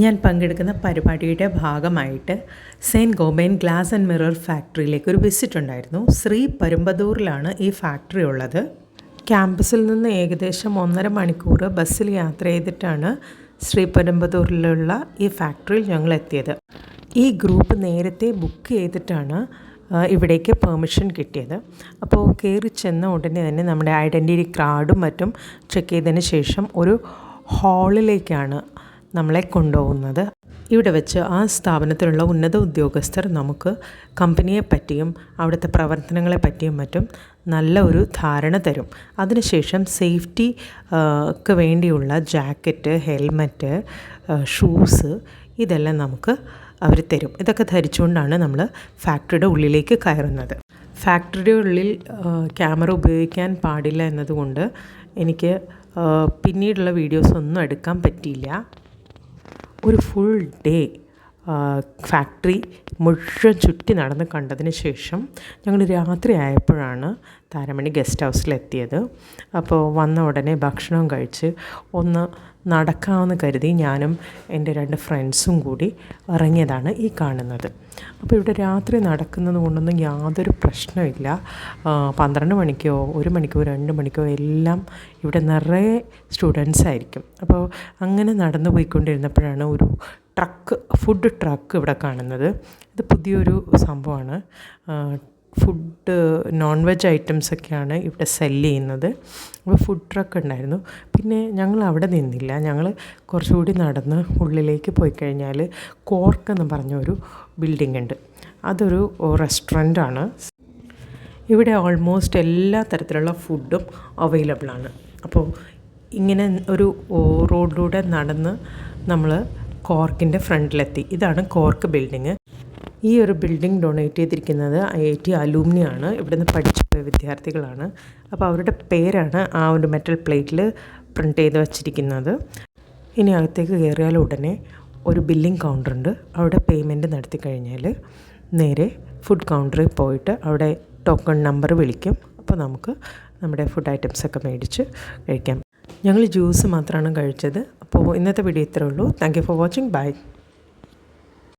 ഞാൻ പങ്കെടുക്കുന്ന പരിപാടിയുടെ ഭാഗമായിട്ട് Saint Gobain glass and mirror ഫാക്ടറിയിലേക്ക് ഒരു വിസിറ്റ് ഉണ്ടായിരുന്നു. ശ്രീ പരുമ്പതൂറിലാണ് ഈ ഫാക്ടറി ഉള്ളത്. ക്യാമ്പസിൽ നിന്ന് ഏകദേശം ഒന്നര മണിക്കൂർ ബസ്സിൽ യാത്ര ചെയ്തിട്ടാണ് ശ്രീ പരുമ്പതൂരിലുള്ള ഈ ഫാക്ടറിയിൽ ഞങ്ങൾ എത്തിയത്. ഈ ഗ്രൂപ്പ് നേരത്തെ ബുക്ക് ചെയ്തിട്ടാണ് ഇവിടേക്ക് പെർമിഷൻ കിട്ടിയത്. അപ്പോൾ കയറി ചെന്ന ഉടനെ തന്നെ നമ്മുടെ ഐഡന്റിറ്റി കാർഡും മറ്റും ചെക്ക് ചെയ്തതിന് ശേഷം ഒരു ഹാളിലേക്കാണ് നമ്മളെ കൊണ്ടുപോകുന്നത്. ഇവിടെ വെച്ച് ആ സ്ഥാപനത്തിലുള്ള ഉന്നത ഉദ്യോഗസ്ഥർ നമുക്ക് കമ്പനിയെ പറ്റിയും അവിടുത്തെ പ്രവർത്തനങ്ങളെ പറ്റിയും മറ്റും നല്ല ഒരു ധാരണ തരും. അതിനുശേഷം സേഫ്റ്റി ക്ക് വേണ്ടിയുള്ള ജാക്കറ്റ് ഹെൽമറ്റ് ഷൂസ് ഇതെല്ലാം നമുക്ക് അവർ തരും. ഇതൊക്കെ ധരിച്ചുകൊണ്ടാണ് നമ്മൾ ഫാക്ടറിയുടെ ഉള്ളിലേക്ക് കയറുന്നത്. ഫാക്ടറിയുടെ ഉള്ളിൽ ക്യാമറ ഉപയോഗിക്കാൻ പാടില്ല എന്നതുകൊണ്ട് എനിക്ക് പിന്നീടുള്ള വീഡിയോസ് ഒന്നും എടുക്കാൻ പറ്റിയില്ല. ഒരു ഫുൾ ഡേ ഫാക്ടറി മുഴുവൻ ചുറ്റി നടന്ന് കണ്ടതിന് ശേഷം ഞങ്ങൾ രാത്രി ആയപ്പോഴാണ് താരമണി ഗസ്റ്റ് ഹൗസിലെത്തിയത്. അപ്പോൾ വന്ന ഉടനെ ഭക്ഷണം കഴിച്ച് ഒന്ന് നടക്കാമെന്ന് കരുതി ഞാനും എന്റെ രണ്ട് ഫ്രണ്ട്സും കൂടി ഇറങ്ങിയതാണ് ഈ കാണുന്നത്. അപ്പോൾ ഇവിടെ രാത്രി നടക്കുന്നത് കൊണ്ടൊന്നും യാതൊരു പ്രശ്നമില്ല പന്ത്രണ്ട് മണിക്കോ ഒരു മണിക്കോ രണ്ട് മണിക്കോ എല്ലാം ഇവിടെ നിറയെ സ്റ്റുഡൻസ് ആയിരിക്കും. അപ്പോൾ അങ്ങനെ നടന്നു പോയിക്കൊണ്ടിരുന്നപ്പോഴാണ് ഒരു ട്രക്ക് ഫുഡ് ട്രക്ക് ഇവിടെ കാണുന്നത്. ഇത് പുതിയൊരു സംഭവമാണ്. ഫുഡ് നോൺ വെജ് ഐറ്റംസൊക്കെയാണ് ഇവിടെ സെല്ല് ചെയ്യുന്നത്. അപ്പോൾ ഫുഡ് ട്രക്ക് ഉണ്ടായിരുന്നു. പിന്നെ ഞങ്ങൾ അവിടെ നിന്നില്ല. ഞങ്ങൾ കുറച്ചുകൂടി നടന്ന് ഉള്ളിലേക്ക് പോയി കഴിഞ്ഞാൽ കോർക്ക് എന്ന് പറഞ്ഞ ഒരു ബിൽഡിംഗ് ഉണ്ട്. അതൊരു റെസ്റ്റോറന്റാണ് ഇവിടെ ഓൾമോസ്റ്റ് എല്ലാ തരത്തിലുള്ള ഫുഡും അവൈലബിളാണ് അപ്പോൾ ഇങ്ങനെ ഒരു റോഡിലൂടെ നടന്ന് നമ്മൾ കോർക്കിന്റെ ഫ്രണ്ടിലെത്തി. ഇതാണ് കോർക്ക് ബിൽഡിങ് ഈ ഒരു ബിൽഡിംഗ് ഡൊണേറ്റ് ചെയ്തിരിക്കുന്നത് ഐ ഐ ടി അലൂമിനി ആണ് ഇവിടെ നിന്ന് പഠിച്ചുപോയ വിദ്യാർത്ഥികളാണ്. അപ്പോൾ അവരുടെ പേരാണ് ആ ഒരു മെറ്റൽ പ്ലേറ്റിൽ പ്രിന്റ് ചെയ്ത് വച്ചിരിക്കുന്നത്. ഇനി അകത്തേക്ക് കയറിയാൽ ഉടനെ ഒരു ബില്ലിംഗ് കൗണ്ടർ ഉണ്ട് അവിടെ പേയ്മെന്റ് നടത്തി കഴിഞ്ഞാൽ നേരെ ഫുഡ് കൗണ്ടറിൽ പോയിട്ട് അവിടെ ടോക്കൺ നമ്പർ വിളിക്കും. അപ്പോൾ നമുക്ക് നമ്മുടെ ഫുഡ് ഐറ്റംസ് ഒക്കെ മേടിച്ച് കഴിക്കാം. ഞങ്ങൾ ജ്യൂസ് മാത്രമാണ് കഴിച്ചത്. അപ്പോൾ ഇന്നത്തെ വീഡിയോ ഇത്രേ ഉള്ളൂ. Thank you for watching bye